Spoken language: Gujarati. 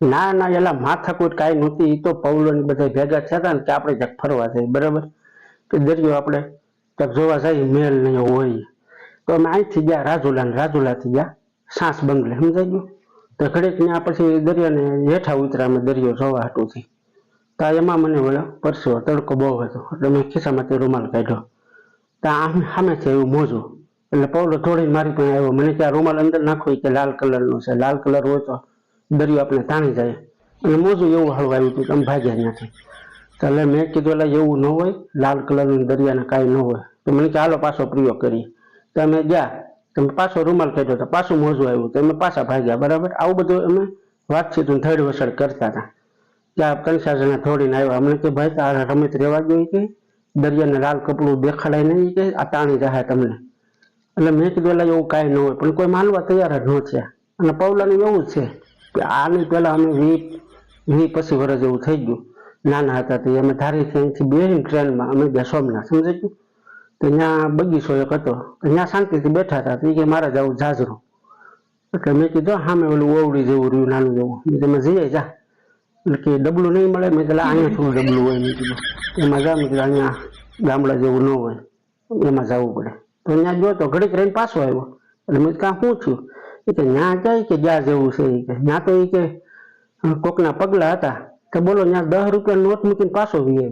ના ના, એલા માથાકૂટ કાંઈ નહોતી. તો પૌલોની બધા ભેગા થયા હતા ને કે આપણે ક્યાંક ફરવા જઈએ, બરાબર? કે દરિયો આપણે ત્યાં જોવા જઈએ, મેલ નહીં હોય. તો અમે અહીંથી ગયા, રાજુલા ને રાજુલાથી ગયા, સાસ બંગલે, સમજાઈ ગયું? તો ઘડીક ત્યાં પછી દરિયાને હેઠા ઉતર્યા અમે, દરિયો જોવા હાટુથી તો એમાં મને વળ્યો પરસ્યો તડકો બહુ હતો, એટલે મેં ખિસ્સામાંથી રૂમાલ કાઢ્યો. તો આમ સામેથી એવું મોજું. એટલે પૌલો થોડી મારી પણ આવ્યો. મને ત્યાં રૂમાલ અંદર નાખો કે લાલ કલરનો છે. લાલ કલર હોય તો દરિયો આપણે તાણી જાય. અને મોજું એવું હળવાયું હતું કે અમે ભાગ્યા ત્યાંથી. એટલે મેં કીધું, એટલે એવું ન હોય, લાલ કલરનું દરિયાને કાંઈ ન હોય. તો મને કે, હાલો, પાછો પ્રયોગ કરીએ. તો અમે ગયા. તમે પાછો રૂમાલ કાઢ્યો તો પાછું મોજું આવ્યું. તો અમે પાછા ભાગ્યા, બરાબર? આવું બધું અમે વાતચીત થર્ડ વસડ કરતા હતા. ત્યાં જણા થોડીને આવ્યા. અમને કે, ભાઈ તારા રમત રહેવા જોઈએ કે, દરિયાને લાલ કપડું દેખાડાય નહીં કે, આ તાણી રહે તમને. એટલે મેં કીધું, એટલે એવું કાંઈ ન હોય. પણ કોઈ માનવા તૈયાર જ ન થયા. અને પૌલાનું એવું છે આની પેલા અમે વીસ વી પછી વર્ષ જેવું થઈ ગયું. નાના હતા તો અમે ધારી અહીંથી બે ટ્રેનમાં અમે ગયા સોમનાથ સમજાઈ ગયું? તો ત્યાં બગીચો એક હતો. ત્યાં શાંતિથી બેઠા હતા. તો કે મારા જવું જાજરો. એટલે મેં કીધું સામે ઓલું ઓવડી જેવું રહ્યું, નાનું જેવું. મેં તમે જઈએ જા એટલે કે ડબલું નહીં મળે. મેં કહેલા અહીંયા થોડું ડબલું હોય. મેં કીધું, એમાં જા. મેં કીધું, અહીંયા ગામડા જેવું ન હોય. એમાં જવું પડે. તો ત્યાં ગયો તો ઘડીક રહીને પાછો આવ્યો. એટલે મેં કાં શું થયું એ કે ત્યાં જાય કે જ્યાં જેવું છે ત્યાં તો એ કે કોકના પગલા હતા તો બોલો ત્યાં દસ રૂપિયા નોટ મૂકીને પાછો વી